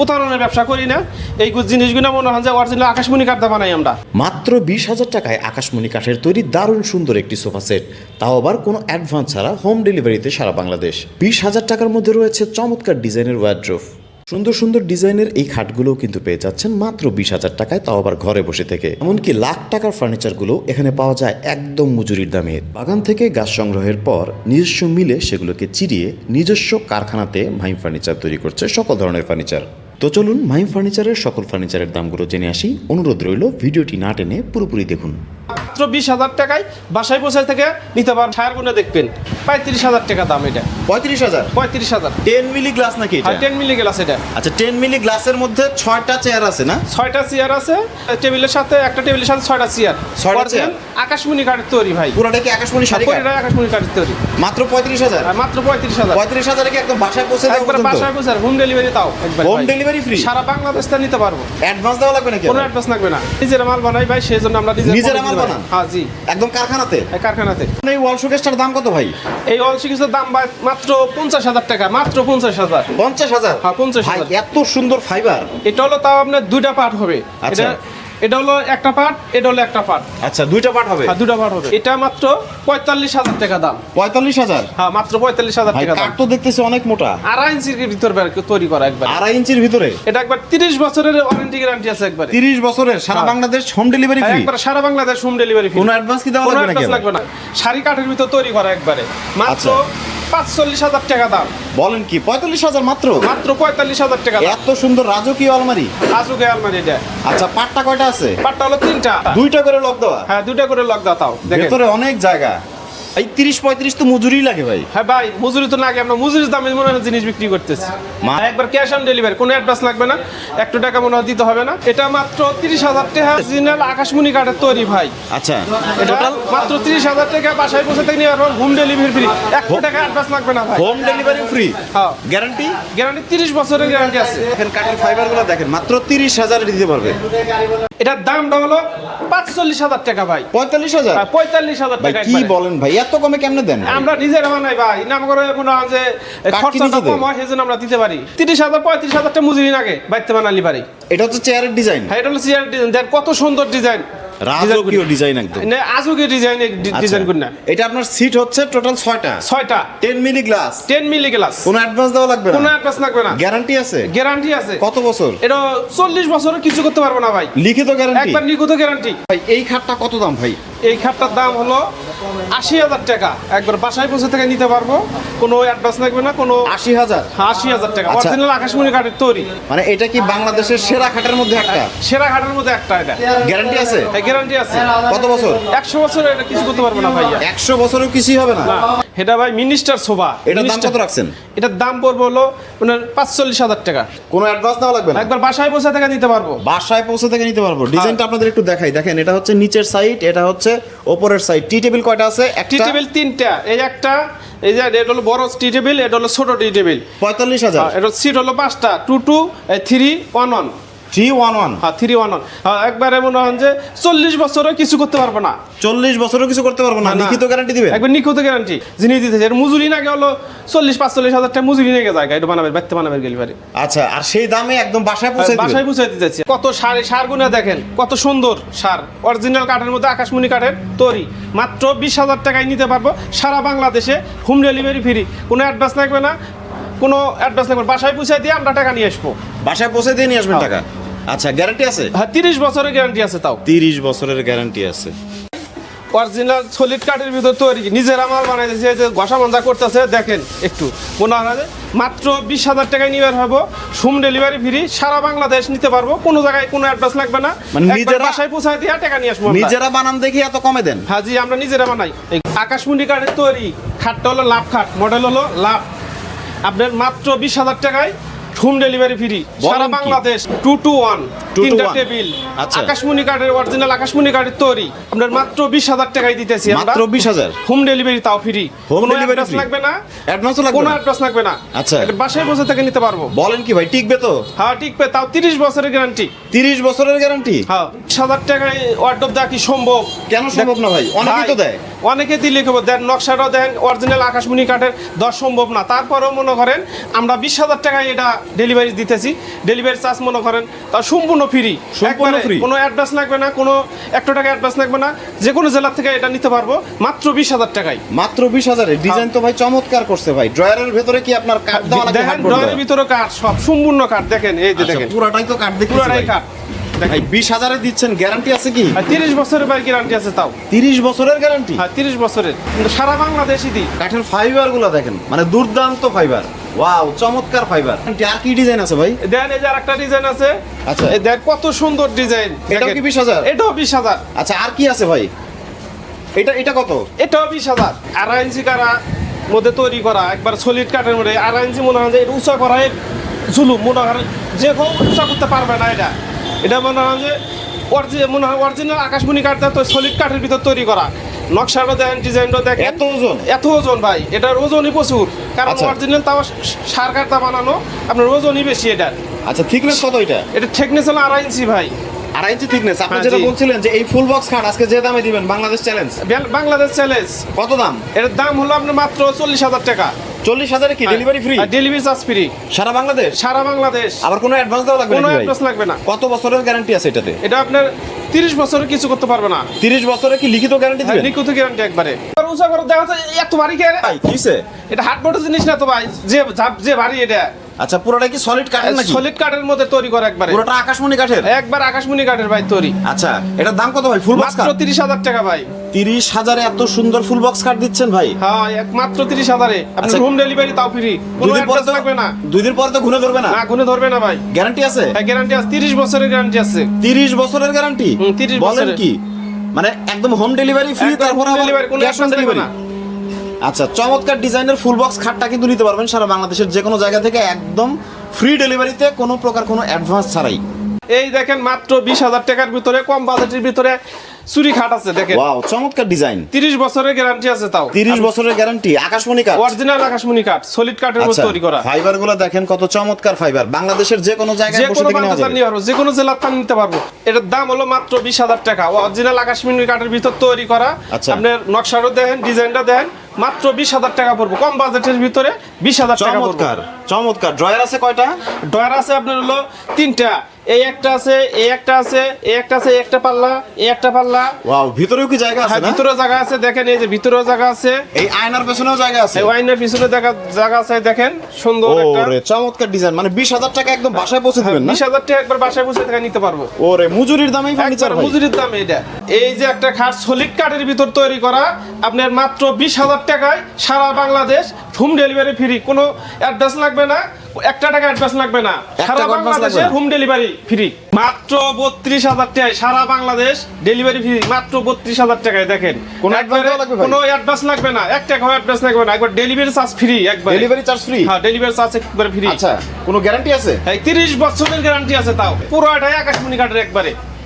প্রতারণের ব্যবসা করি না। এই জিনিসগুলো মনে হয় যে অরিজিনাল আকাশমণি কাঠটা বানাই আমরা। মাত্র বিশ হাজার টাকায় আকাশমণি কাঠের তৈরি দারুণ সুন্দর একটি সোফা সেট। তাও আবার কোনো অ্যাডভান্স ছাড়া হোম ডেলিভারিতে সারা বাংলাদেশ। বিশ হাজার টাকার মধ্যে রয়েছে চমৎকার ডিজাইনের ওয়ার্ড্রোফ সুন্দর সুন্দর ডিজাইনের এই খাটগুলোও কিন্তু পেয়ে যাচ্ছেন মাত্র বিশ হাজার টাকায়, তাও আবার ঘরে বসে থেকে। এমনকি লাখ টাকার ফার্নিচারগুলো এখানে পাওয়া যায় একদম মজুরির দামে। বাগান থেকে গাছ সংগ্রহের পর নিজস্ব মিলে সেগুলোকে চিরিয়ে নিজস্ব কারখানাতে মাইম ফার্নিচার তৈরি করছে সকল ধরনের ফার্নিচার তো চলুন মাইম ফার্নিচারের সকল ফার্নিচারের দামগুলো জেনে আসি। অনুরোধ রইল, ভিডিওটি না টেনে পুরোপুরি দেখুন। মাত্র বিশ হাজার টাকায় বাসায় বসে থেকে নিতে পারেন ছায়ার গুণে দেখবেন। পঁয়ত্রিশ হাজার টাকা দাম এটা। পঁয়ত্রিশ হাজার? পঁয়ত্রিশ হাজার। টেন মিলি গ্লাস নাকি আর টেন মিলি গ্লাস এটা। আচ্ছা টেন মিলি গ্লাসের মধ্যে ছয়টা চেয়ার আছে না? ছয়টা চেয়ার আছে টেবিলের সাথে একটা টেবিলের সাথে ছয়টা চেয়ার। ছয়টা চেয়ার? আকাশমণি কাঠের তৈরি ভাই। পুরোটা কি আকাশমণি শাড়ি পরিটা আকাশমণি কাঠের তৈরি। মাত্র পঁয়ত্রিশ হাজার? আর মাত্র পঁয়ত্রিশ হাজার। পঁয়ত্রিশ হাজারে কি একদম বাসায় পৌঁছে একবার বাসায় বসে হোম ডেলিভারি তাও একবার Home ভাই। delivery সারা বাংলাদেশ তা নিতে পারব। অ্যাডভান্স দেওয়া লাগবে নাকি কোনো অ্যাডভান্স লাগবে না। নিজের মাল বানাই ভাই সেই জন্য আমরা নিজের মাল বানান? হ্যাঁ জি। একদম কারখানাতে? হ্যাঁ কারখানাতে। এই ওয়াল শোকেসটার দাম কত ভাই? এই ওয়াল শোকেসের দাম মাত্র পঞ্চাশ হাজার টাকা মাত্র পঞ্চাশ হাজার। পঞ্চাশ হাজার? হ্যাঁ, পঞ্চাশ হাজার। এত সুন্দর ফাইবার এটা হলো তাও আপনার দুইটা পার্ট হবে। আচ্ছা। এটা হলো একটা পার্ট এটা হলো একটা পার্ট আচ্ছা দুইটা পার্ট হবে? হ্যাঁ দুটা পার্ট হবে। এটা মাত্র পঁয়তাল্লিশ হাজার টাকা দাম। পঁয়তাল্লিশ হাজার? হ্যাঁ মাত্র পঁয়তাল্লিশ হাজার টাকা দাম। তো দেখতেছি অনেক মোটা। আড়াই ইঞ্চির ভিতর তৈরি করা একবার। আড়াই ইঞ্চির ভিতরে? এটা একবার তিরিশ বছরের ওয়ারেন্টি গ্যারান্টি আছে একবার। তিরিশ বছরের সারা হ্যাঁ। বাংলাদেশ হোম ডেলিভারি ফ্রি একবার সারা বাংলাদেশ হোম ডেলিভারি কোনো অ্যাডভান্স কি দেওয়া লাগবে নাকি? লাগবে না। শাড়ি কাঠের ভিতর তৈরি করা একবারে। মাত্র আচ্ছা। পাঁচচল্লিশ হাজার টাকা দাম। বলেন কি পঁয়তাল্লিশ হাজার মাত্র? মাত্র পঁয়তাল্লিশ হাজার টাকা দাম। এত সুন্দর রাজকীয় আলমারি? আজুকে আলমারি এটা। আচ্ছা পাটটা কয়টা আছে? পাটটা হলো তিনটা। দুইটা করে লক দেওয়া? হ্যাঁ দুইটা করে লক দাও তাও। দেখেন। ভেতরে অনেক জায়গা। এই তিরিশ পঁয়ত্রিশ তো মজুরি লাগে ভাই। হ্যাঁ ভাই মজুরি তো লাগে আমরা মজুরির দামে মনে হয় জিনিস বিক্রি করতেছি। মা- একবার ক্যাশ অন ডেলিভারি কোনো অ্যাডভান্স লাগবে না একটু টাকা মনে হয় দিতে হবে না। এটা মাত্র তিরিশ হাজার টাকা অরিজিনাল আকাশমণি কাঠের তৈরি ভাই। আচ্ছা এটা মাত্র তিরিশ হাজার টাকা বাসায় বসে থেকে নিয়ে পারবেন হোম ডেলিভারি ফ্রি একশো টাকা অ্যাডভান্স লাগবে না ভাই। হোম ডেলিভারি ফ্রি হ্যাঁ। গ্যারান্টি গ্যারান্টি তিরিশ বছরের গ্যারান্টি আছে। দেখেন কাঠের ফাইবারগুলো দেখেন মাত্র তিরিশ হাজার দিতে পারবে। এটার দামটা হলো পাঁচচল্লিশ হাজার টাকা ভাই। পঁয়তাল্লিশ হাজার? পঁয়তাল্লিশ হাজার টাকা কি বলেন ভাই? এত কমে কেমনে দেন আমরা নিজেরা বানাই ভাই নাম করে মনে হয় যে খরচাটা কম হয় সেজন্য আমরা দিতে পারি। তিরিশ হাজার পঁয়ত্রিশ হাজারটা মজুরি লাগে বাইতে বানালি পারি এটা হচ্ছে চেয়ারের ডিজাইন। হ্যাঁ এটা হলো চেয়ারের ডিজাইন। দেন কত সুন্দর ডিজাইন। রাজকীয় ডিজাইন একদম। আজুকে ডিজাইন ডিজাইন করি না। আচ্ছা। এটা আপনার সিট হচ্ছে টোটাল ছয়টা। ছয়টা। Ten milli glass ten milli glass কোনো অ্যাডভান্স দেওয়া লাগবে কোনো অ্যাডভান্স লাগবে না। গ্যারান্টি আছে? গ্যারান্টি আছে। কত বছর? এটা চল্লিশ বছরের কিছু করতে পারব না ভাই। লিখিত গ্যারান্টি একবার লিখিত গ্যারান্টি ভাই এই খাটটা কত দাম ভাই? এই খাটটার দাম হলো আশি হাজার টাকা। একবার বাসায় পৌঁছে থেকে নিতে পারব। কোনো অ্যাডভান্স লাগবে না কোনো আশি হাজার? আশি হাজার টাকা। আচ্ছা। অরিজিনাল আকাশমণি কাঠের তৈরি। মানে এটা কি বাংলাদেশের সেরা খাটের মধ্যে একটা? সেরা ঘাটের মধ্যে একটা এটা। গ্যারান্টি আছে? গ্যারান্টি আছে। কত বছর? একশো বছর এটা কিছু করতে পারব না ভাইয়া। একশো বছরও কিছুই হবে না? এটা ভাই মিনিস্টার শোভা। এটার দাম কত রাখছেন? এটার দাম পড়বে হলো মানে পাঁচচল্লিশ হাজার টাকা। কোনো অ্যাডভান্স দেওয়া লাগবে না? একবার বাসায় বসে থেকে নিতে পারব। বাসায় পৌঁছে থেকে নিতে পারব। ডিজাইনটা আপনাদের একটু দেখাই। দেখেন এটা হচ্ছে নিচের সাইড এটা হচ্ছে ওপরের সাইড টি টেবিল কয়টা আছে? টি টেবিল তিনটা। এই একটা এই যে এটা হলো বড় টি টেবিল এটা হলো ছোট টি টেবিল। পঁয়তাল্লিশ হাজার। এটা সিট হলো পাঁচটা। Two two three one one three one one হ্যাঁ থ্রি ওয়ান ওয়ান হ্যাঁ একবারে মনে হয় যে চল্লিশ বছরও কিছু করতে পারব না। চল্লিশ বছরও কিছু করতে পারব না না। লিখিত গ্যারান্টি দিবেন একবার নিখুঁত গ্যারান্টি জিনিস দিতেছে এর মজুরি নাকি হলো চল্লিশ পাঁচচল্লিশ হাজার টাকা মজুরি নিয়ে যায় এটা বানাবে ব্যক্তি বানাবে গেলিভারি আচ্ছা আর সেই দামে একদম বাসায় পৌঁছে দিবেন বাসায় বুঝাই দিতেছি কত সার সার গুনে দেখেন কত সুন্দর সার। অরিজিনাল কাঠের মধ্যে আকাশমণি কাঠের তৈরি। মাত্র বিশ হাজার টাকায় নিতে পারব সারা বাংলাদেশে হোম ডেলিভারি ফ্রি। কোনো অ্যাডভান্স লাগবে না কোনো অ্যাডভান্স লাগবে না। বাসায় পৌঁছে দিয়ে আমরা টাকা নিয়ে আসব। বাসায় পৌঁছে দিয়ে নিয়ে আসবেন। টাকা? আচ্ছা গ্যারান্টি আছে? হ্যাঁ তিরিশ বছরের গ্যারান্টি আছে তাও। তিরিশ বছরের গ্যারান্টি আছে। অরিজিনাল সলিড কাঠের ভিতর তৈরি। নিজের আমার বানাইতেছে যে ঘষা মঞ্জা করতেছে দেখেন একটু। মনে হয় মাত্র বিশ হাজার টাকায় নিবার হব। হোম ডেলিভারি ফ্রি সারা বাংলাদেশ নিতে পারব। কোনো জায়গায় কোনো অ্যাডভান্স লাগবে না। মানে নিজেরা- বাসায় পৌঁছায় দিয়ে টাকা নিয়ে আসব। নিজেরা বানান দেখি এত কমে দেন। হ্যাঁ জি আমরা নিজেরা বানাই। আকাশমুন্ডি কাঠের তৈরি। খাটটা হলো লাভ খাট মডেল হলো লাভ। আপনার মাত্র বিশ হাজার টাকায় home delivery free. Sara Bangladesh two two one 2 to তিনটা 1 টেবিল আচ্ছা। আকাশমণি কাঠের অরিজিনাল আকাশমণি কাঠের তৈরি। আপনার মাত্র বিশ হাজার টাকায় দিতেছি মাত্র 20,000? হোম ডেলিভারি তাও ফ্রি অ্যাডভান্স free? লাগবে না? অ্যাডভান্সও লাগবে কোনো? অ্যাডভান্স লাগবে না। আচ্ছা। বাসায় বসে থেকে নিতে পারব। বলেন কি ভাই টিকবে তো? হ্যাঁ টিকবে তাও তিরিশ বছরের গ্যারান্টি তিরিশ বছরের গ্যারান্টি হ্যাঁ বিশ হাজার টাকায় ওয়ার্ডব দেওয়া কি সম্ভব? কেন সম্ভব না ভাই? অনেকেই তো দেয়। অনেকে দিলে কেবল দেন নকশাটাও দেন অরিজিনাল আকাশমণি কাঠের দশ সম্ভব না। তারপরেও মনে করেন আমরা বিশ হাজার টাকায় এটা ডেলিভারি দিতেছি। ডেলিভারি চার্জ মনে করেন তা সম্পূর্ণ ফ্রি সম্পূর্ণ free? কোনো অ্যাডভান্স লাগবে না কোনো একশো টাকা অ্যাডভান্স লাগবে না যে কোনো জেলার থেকে এটা নিতে পারব মাত্র বিশ হাজার টাকায়। মাত্র বিশ হাজারে। ডিজাইন তো ভাই চমৎকার করছে ভাই। ড্রয়ারের ভেতরে কি আপনার কাঠ দেওয়া লাগে দেখেন হাতবোর্ড ড্রয়ের দেওয়া? ভিতরে কাঠ সব সম্পূর্ণ কাঠ দেখেন এই যে আচ্ছা, দেখেন। পুরাটাই তো কাঠ দেখতেছি পুরোটাই ভাই। কাঠ ভাই বিশ হাজারে দিচ্ছেন গ্যারান্টি আছে কি? তিরিশ বছরের বাইক গ্যারান্টি আছে তাও। তিরিশ বছরের গ্যারান্টি হ্যাঁ তিরিশ বছরের। সারা বাংলাদেশই দিই। কাঠের ফাইবারগুলো দেখেন মানে দুর্দান্ত ফাইবার ওয়াও চমৎকার ফাইবার আর কি ডিজাইন আছে ভাই? দেন এই যে আরেকটা ডিজাইন আছে। আচ্ছা। এই দেখ কত সুন্দর ডিজাইন এটাও কি 20,000? এটাও বিশ হাজার। আচ্ছা আর কি আছে ভাই? এটা এটা কত? এটাও বিশ হাজার। আড়াই ইঞ্চি কারা মধ্যে তৈরি করা একবার সলিড কাঠের মধ্যে। আড়াই ইঞ্চি মনে হয় যে এটা উঁচা করা জুলুম মনে হয় যে কেউ উঁচা করতে পারবে না এটা। এটা মনে হয় যে মনে হয় অরিজিনাল আকাশমণি কাঠটা তো সলিড কাঠের ভিতর তৈরি করা। নকশাটা দেখেন ডিজাইনটা দেখেন। এত ওজন? এত ওজন ভাই এটার ওজনই প্রচুর। কারণ আচ্ছা। অরিজিনাল তাও সার কাঠটা বানানো আপনার ওজনই বেশি এটার। আচ্ছা থিকনেস কত এটা? এটা ঠেকনেস হলো আড়াই ইঞ্চি ভাই। আড়াই ইঞ্চি থিকনেস আপনি হ্যাঁ, যেটা বলছিলেন যে এই ফুল বক্স খাট আজকে যে দামে দিবেন বাংলাদেশ চ্যালেঞ্জ বাংলাদেশ চ্যালেঞ্জ কত দাম? এটার দাম হলো আপনার মাত্র চল্লিশ হাজার টাকা। চল্লিশ হাজারে কি? Delivery free delivery charge free সারা বাংলাদেশ? সারা বাংলাদেশ। আবার কোনো অ্যাডভান্স দেওয়া লাগবে কোনো অ্যাডভান্স লাগবে না। কত বছরের গ্যারান্টি আছে এটাতে? এটা আপনার তিরিশ বছরের কিছু করতে পারবে না। তিরিশ বছরে কি লিখিত গ্যারান্টি দেবে লিখিত গ্যারান্টি একবারে। উঁচা করে দেখা যাচ্ছে এত ভারী কে? কিসে? এটা হাট বোর্ডের জিনিস না তো ভাই যা- যে ভারী এটা। আচ্ছা পুরোটা কি সলিড কাঠের নাকি? সলিড কাঠের মধ্যে তৈরি করে একবারে। পুরোটা আকাশমণি কাঠের? একবার আকাশমণি কাঠের ভাই তৈরি। আচ্ছা এটার দাম কত ভাই? ফুল বক্স মাত্র তিরিশ হাজার টাকা ভাই। তিরিশ হাজারে এত সুন্দর ফুল বক্স কাঠ দিচ্ছেন ভাই। হ্যাঁ এক মাত্র তিরিশ হাজারে। আচ্ছা। আপনার হোম ডেলিভারি তাও ফ্রি কোনো পরে তো লাগবে না। দুই দিন পরে তো ঘুরে ধরবে না? না গুনে ধরবে না ভাই। গ্যারান্টি আছে? হ্যাঁ গ্যারান্টি আছে। তিরিশ বছরের গ্যারান্টি আছে। তিরিশ বছরের গ্যারান্টি হুম, 30 বলেন বছরের। কি? মানে একদম হোম ডেলিভারি ফ্রি তারপর কোনো ক্যাশ অন ডেলিভারি না। আচ্ছা চমৎকার ডিজাইনের ফুল বক্স খাটটা কিন্তু নিতে পারবেন সারা বাংলাদেশের যে কোনো জায়গা থেকে একদম ফ্রি ডেলিভারিতে কোনো প্রকার কোনো অ্যাডভান্স ছাড়াই। এই দেখেন মাত্র বিশ হাজার টাকার ভিতরে কম বাজেটের ভিতরে চুরি খাট আছে দেখেন। ওয়াও চমৎকার ডিজাইন তিরিশ বছরের গ্যারান্টি আছে তাও। তিরিশ বছরের গ্যারান্টি আকাশমণি কাঠ। অরিজিনাল আকাশমণি কাঠ সলিড কাঠের মধ্যে আচ্ছা তৈরি করা। ফাইবারগুলো দেখেন কত চমৎকার ফাইবার বাংলাদেশের যে কোনো জায়গায় বসে থেকে নেওয়া যাবে। নিতে পারব যে কোনো জেলার থান নিতে পারব। এটার দাম হলো মাত্র বিশ হাজার টাকা। অরিজিনাল আকাশমণি কাঠের ভিতর তৈরি করা। আচ্ছা। আপনার নকশারও দেখেন ডিজাইনটা দেখেন মাত্র বিশ হাজার টাকা পড়ব। কম বাজেটের ভিতরে বিশ হাজার টাকা চমৎকার চমৎকার। ড্রয়ার আছে কয়টা? ড্রয়ার আছে আপনার হলো তিনটা। এই একটা আছে এই একটা আছে এই একটা আছে একটা পাল্লা এই একটা পাল্লা। ওয়াও ভিতরেও কি জায়গা আছে হ্যাঁ না? ভিতরে জায়গা আছে দেখেন এই যে ভিতরেও জায়গা আছে। এই আয়নার পেছনেও জায়গা আছে? এই পিছনে জায়গা জায়গা আছে দেখেন সুন্দর একটা। ওরে চমৎকার ডিজাইন মানে বিশ হাজার টাকা একদম বাসায় পৌঁছে দিবেন না? বিশ হাজার টাকা একবার বাসায় বসে টাকা নিতে পারব। ওরে মজুরির দামেই ফার্নিচার ভাই। মজুরির দাম এটা। এই যে একটা খাট সলিড কাঠের ভিতর তৈরি করা আপনার মাত্র বিশ হাজার টাকায় সারা বাংলাদেশ হোম ডেলিভারি ফ্রি কোনো অ্যাডভান্স লাগবে না একটা টাকা অ্যাডভান্স লাগবে না। সারা বাংলাদেশে হোম ডেলিভারি ফ্রি মাত্র বত্রিশ হাজার টাকায় সারা বাংলাদেশ ডেলিভারি ফ্রি মাত্র বত্রিশ হাজার টাকায় দেখেন। কোনো কোনো অ্যাডভান্স লাগবে না এক টাকাও অ্যাডভান্স লাগবে না একবার ডেলিভারি চার্জ ফ্রি একবার। ডেলিভারি চার্জ ফ্রি হ্যাঁ ডেলিভারি চার্জ একবার ফ্রি আচ্ছা কোনো গ্যারান্টি আছে? এই তিরিশ বছরের গ্যারান্টি আছে তাও। পুরো এটা আকাশমণি কাঠের একবারে।